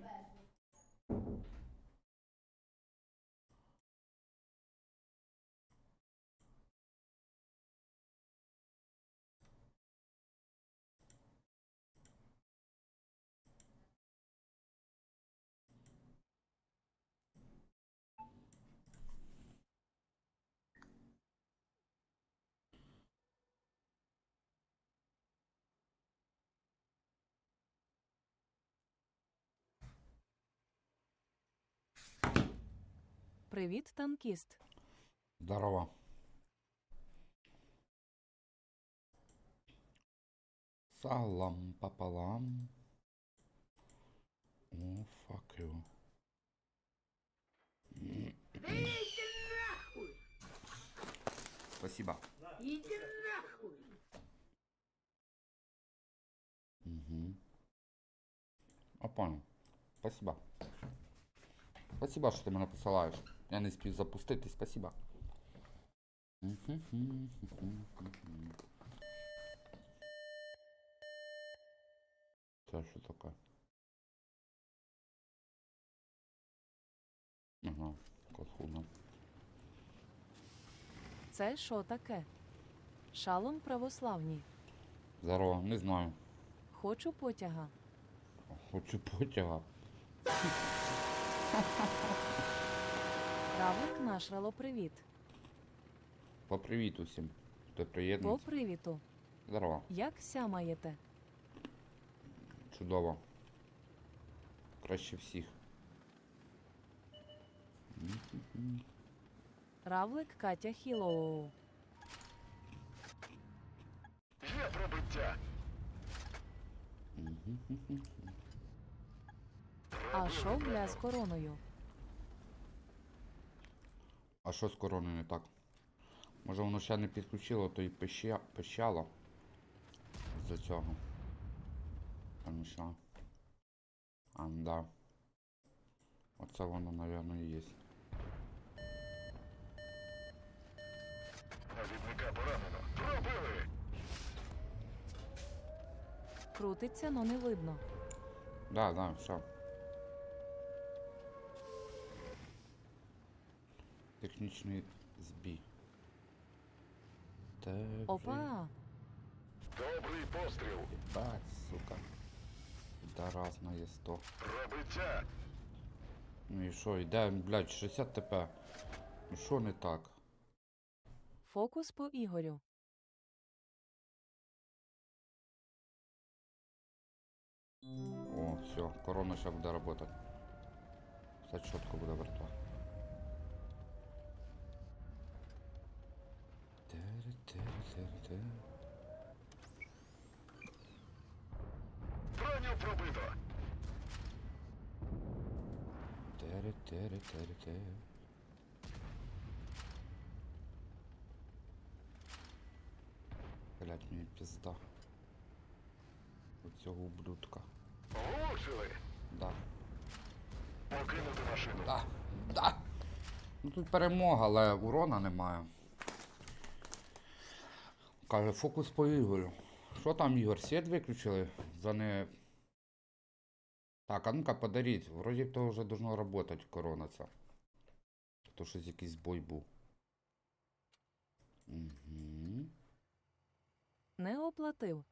but Привіт, танкіст. Здорово. Салам пополам. О, fuck you. Иди нахуй! Спасибо. Иди нахуй! Угу. А понял. Спасибо. Спасибо, що ти мене посилаєш. Я не спів запустити, спасибо. Це що таке? Ага, косхуна. Це що таке? Шалом православні. Здорово, не знаю. Хочу потяга. Хочу потяга. Равлик нашрало привіт. По привіт усім. Хто По приєднується. привіту. Здорово. Як сямаєте? Чудово. Краще всіх. Равлик Катя Хілоу. Є пробиття. А що гля з короною? А що з короною не так? Може воно ще не підключило, то і пища... пищало. З-за цього. Там що? А, да. Оце воно, напевно, і є. Навідника поранено. Пробили. Крутиться, но не видно. Да, да, все. Технічний збій. Та вже Опа! Добрий постріл. Ебать, сука. Да разна є 100. Пробиття. Ну і що, йде, блядь, 60 ТП. Ну що не так? Фокус по Ігорю. О, все, корона сейчас буде работать. Все чітко буде вертати. Броню пробито. Тери-тери-тери-тери. Блять, мені пізда. У цього ублюдка. Влучили. Да. Покинути машину. Да. Да. Ну тут перемога, але урона немає. Каже, фокус по Ігорю. Що там, Ігор? Світ виключили? За не. Так, а ну-ка подаріть. Вроді то вже должно работать корона ця. То щось якийсь бой був. Угу. Не оплатив.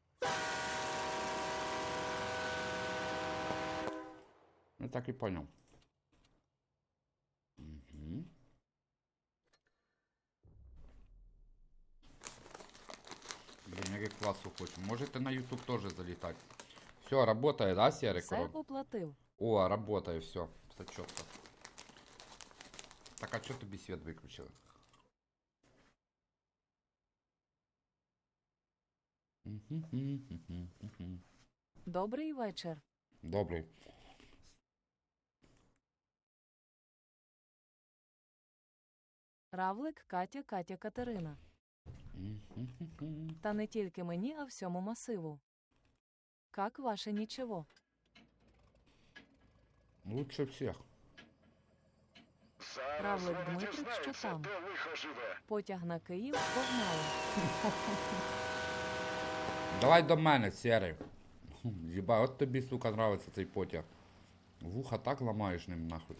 Ну так і поняв. Угу. Я класу хочу. Можете на YouTube теж залітати. Все, работає, да, Серик? Все оплатив. О, работає, все. Все чітко. Так, а чого тобі світ виключили? Мгм-гм-гм-гм-гм. Добрий вечір. Добрий. Равлик Катя Катя Катерина. Та не тільки мені, а всьому масиву. Как ваше нічого? Лучше всіх. Зараз Равлик вони Дмитрик, що там? Потяг на Київ погнали. Давай до мене, Серий. Єба, от тобі, сука, нравиться цей потяг. Вуха так ламаєш ним нахуй.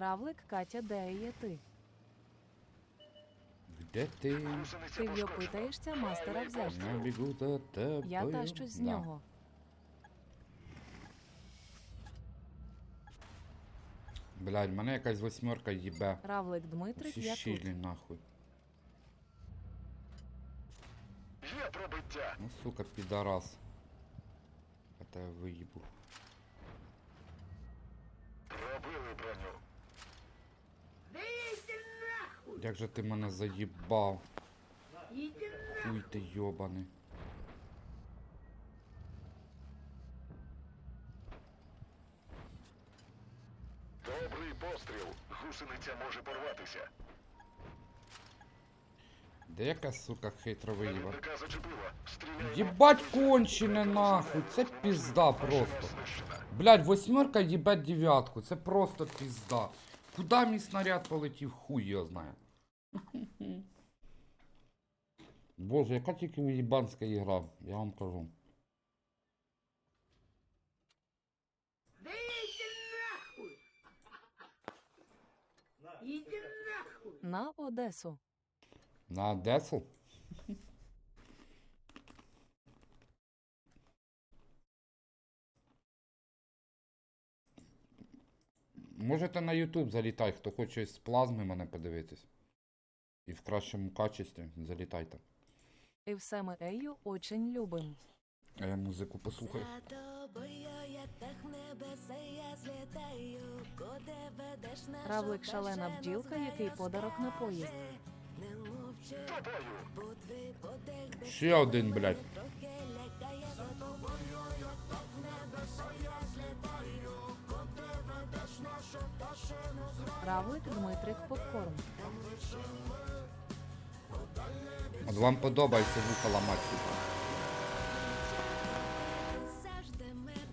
Равлик Катя, де є ти? Де ти? Ти в його пошкоджена. питаєшся мастера взяти. Я бігу за тебе. Я тащусь з Да. нього. Блядь, мене якась восьмерка їбе. Равлик Дмитрик, Всі я тут. щілі нахуй. Є пробиття. Ну сука, підарас. Я виїбу. Пробили броню. Да иди нахуй! Як же ти мене заїбав? Хуй ти йобаний. Добрий постріл. Гусениця може порватися. Де яка сука хитро. Стріляємо. Єбать кончене нахуй, це пізда просто. Блядь, восьмерка їбать дев'ятку, це просто пізда. Куда мій снаряд полетів, хуй його знає. Боже, яка тільки уїбанська ігра, я вам кажу. На Одесу. На Одесу? Можете на YouTube залітай, хто хоче з плазми мене подивитись. І в кращому качестві залітайте. І все ми Ею очень любим. А я музику послухаю. За тобою я так в небеса я злітаю, куди ведеш нашу Равлик шалена бджілка, який подарок на поїзд. Не мовчи, бо твій подих без Ще один, блядь. трохи лякає за тобою, я так в небеса я злітаю, куди ведеш нашу пташину Равлик Дмитрик Попкорн. От вам подобається вуха ламати,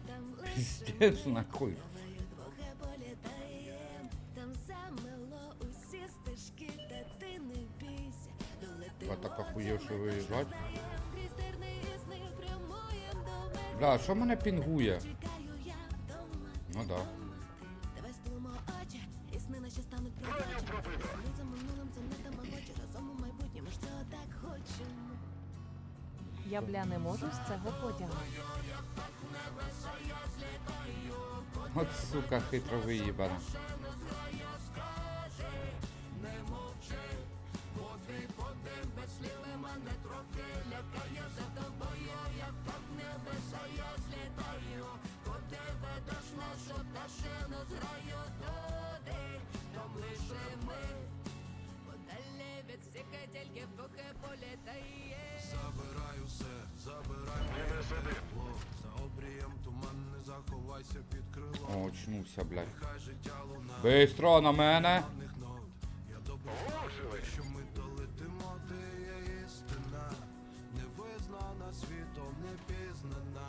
там Піздець нахуй. Ви так охуєвши миру. Бля, що мене пінгує? Ну да. Я бля не можу з цього потяга. От сука, хитро виїбана. Подалі Мінус один. За обрієм туман не заховайся під крилом О, очнувся, блядь. Хай життя луна Бистро на мене. Я добре що ми долетимо, ти є істина Невизнана світом, не пізнана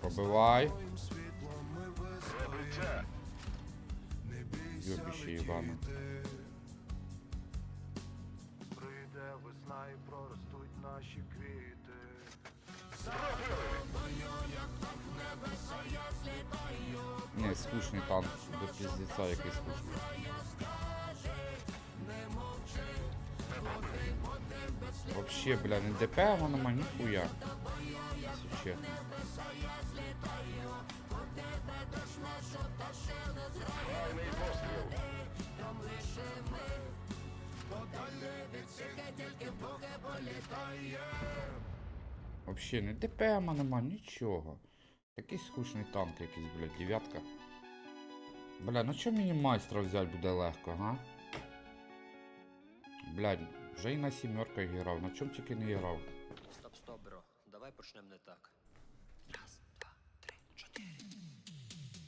Пробивай. Твоїм світлом ми вистоїмо Не бійся Йобіще Івана. Скучний танк. До піздеця який скучний. Вообще, бля, не ДП, воно нема ніхуя. Вообще не ДПМа нема, нічого. Такий скучний танк якийсь, блядь, дев'ятка. Бля, ну чо мені майстра взяти буде легко, га? Блядь, вже і на сімерках грав, на чому тільки не грав. Стоп, стоп, бро. Давай почнемо не так. Раз, два, три, чотири.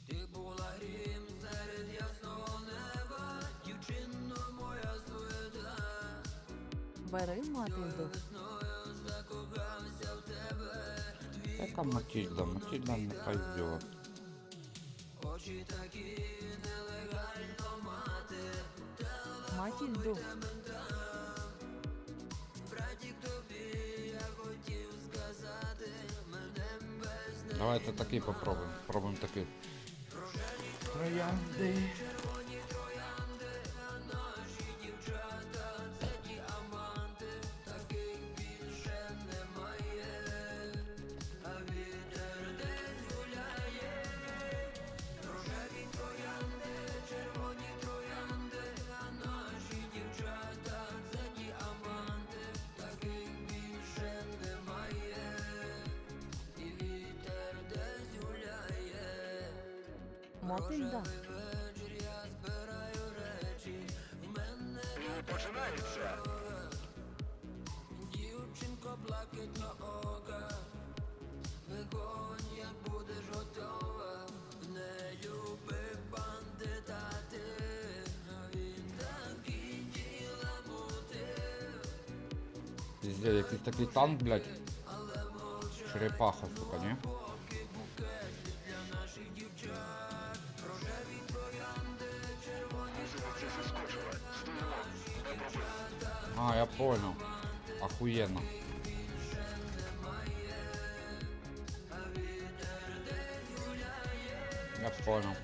Ти була грім серед ясного неба, дівчино моя суета. Бери Матильду. Весною закохався в тебе. Яка Матільда? Матільда не пойдет речі такі нелегально мати, Матільду. Братік тобі, я хотів сказати, мене без Давайте такий попробуємо. Пробуємо такий. Троянди. Мотиль да. І починається. Дівчинко блакитно-ока, вигонь, як будеш готова, не любив бандита ти. Пізде, якийсь такий танк, блядь. Черепаха, сука, ні? Понял. Охуенно. Я понял.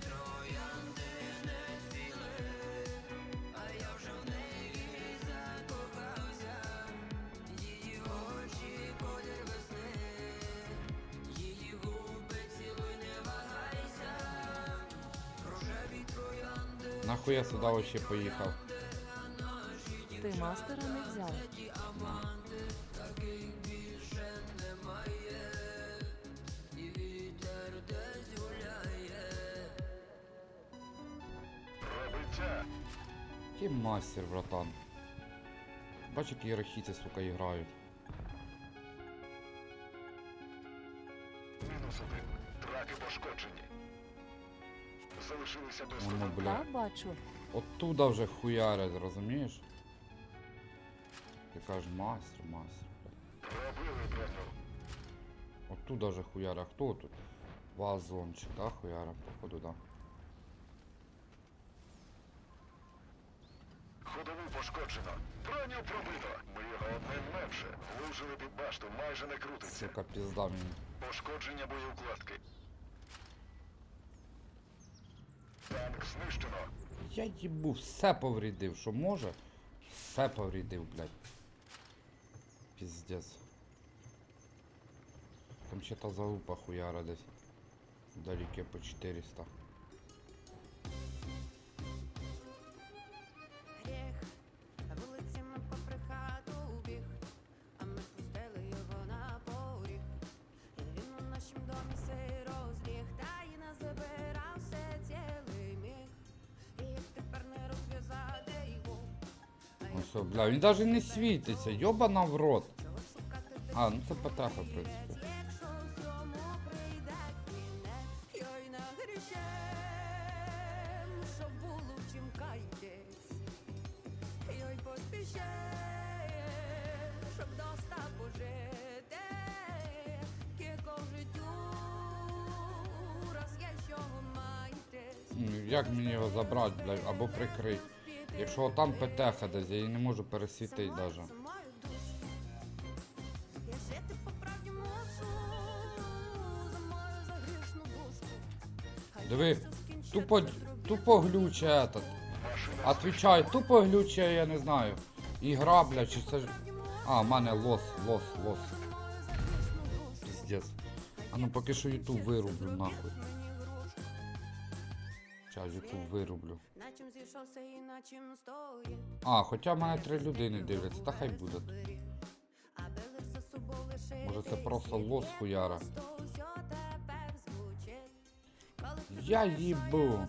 Нахуй я сюда вообще поїхав? Ти мастера не взяв. Пробиття. Який мастер, братан. Бач, які рахіти, сука, грають. Мінус один. Траки пошкоджені. Залишилися без Воно, команд. бля. Та бачу. Оттуда вже хуярять, розумієш? Ти кажеш мастер, мастер. Оттуда вже хуяря. Хто тут? Вазончик, да, хуяря? Походу, да. Ходову пошкоджено. Броню пробито. Ми його одним менше. Влужили під башту, майже не крутиться. Сука, пізда мені. Пошкодження боєукладки. Танк знищено. Я їбу, все поврідив, що може. Все поврідив, блядь. Піздец. Там что-то залупа хуяра десь. Вдалеке по 400. Все, бля, він навіть не світиться, йобана в рот. А, ну це потаха, в принципі. Ну, Як мені його забрати, блядь, або прикрити? Якщо там ПТХ десь, я її не можу пересвітити навіть. Хай Диви, Тупо, тупо глюче этот. Отвечай, тупо глюче, я не знаю. Ігра, блядь, чи це ж... А, в мене лос, лос, лос. Піздец. А ну поки що ютуб вирублю нахуй. Сейчас YouTube вирублю. А, хоча в мене три людини дивляться, та хай буде. Може це просто лос хуяра. Я їбу.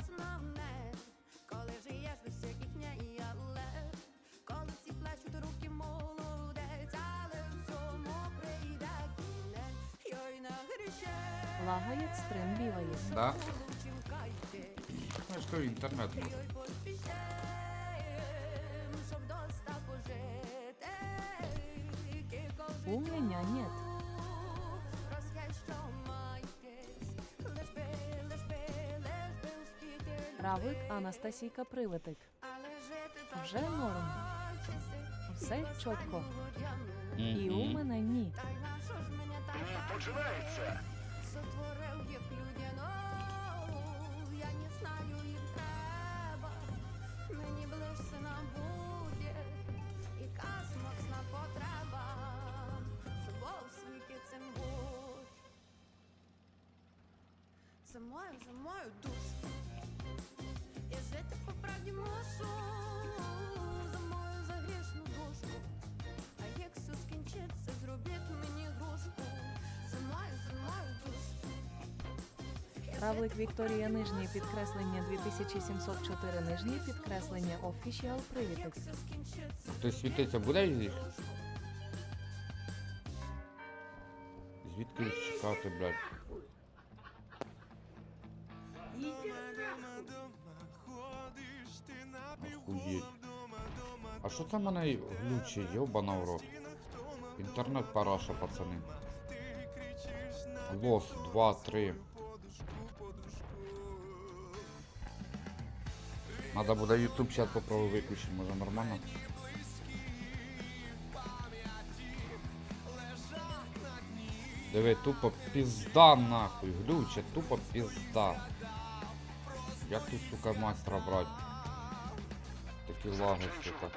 Би, лиш би успіти Равик Анастасійка Привитик. але жити так Вже норм. Все чітко. І у мене ні. Та й на ж мене так починається. сотворив їх За мою, за мою душу. Я жити по правді мушу. За мою загрішну душу. А як все скінчиться, зробіть мені грушку. За мою, за мою душу. Равлик Вікторія нижнє підкреслення 2704 нижнє підкреслення Official Як привітик. Хтось світиться буде їх? Звідки їх чекати, блядь? А що це мене глючить, йобана в рот? Інтернет параша, пацани. Лос, 2, 3. Надо буде YouTube чат попробую виключити, може нормально? Диви, тупо пізда нахуй, глюче, тупо пізда. Як тут, сука, майстра брать? Такі лаги, сука.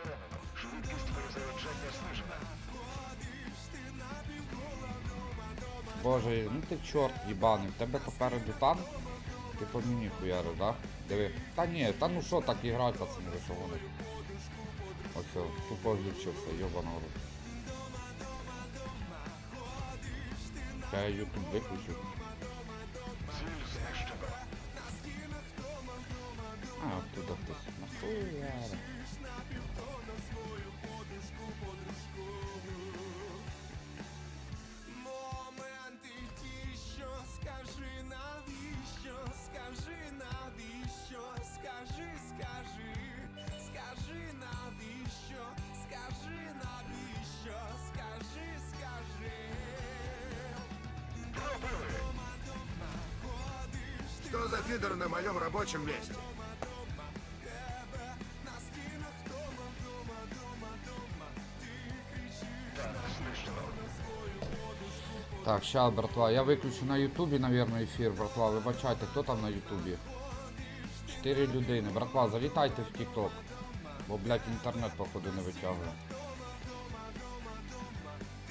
Боже, ну ти чорт їбаний, в тебе попереду танк? Ти по мені хуярив, да? Диви. Та ні, та ну що так і грать, пацани, ви що вони? Ось, тупо глючився, йобана в рот. Я ютуб виключив. Хтось. Нахуяра. Моменти ті, скажи навіщо, скажи навіщо, скажи, скажи, скажи навіщо, скажи навіщо, скажи, скажи. Что за фидер на моем рабочем месте? Так, ща, братва, я виключу на ютубі, наверное, ефір, братва. Вибачайте, хто там на ютубі? Чотири людини. Братва, залітайте в тікток. Бо, блядь, інтернет, походу, не витягує.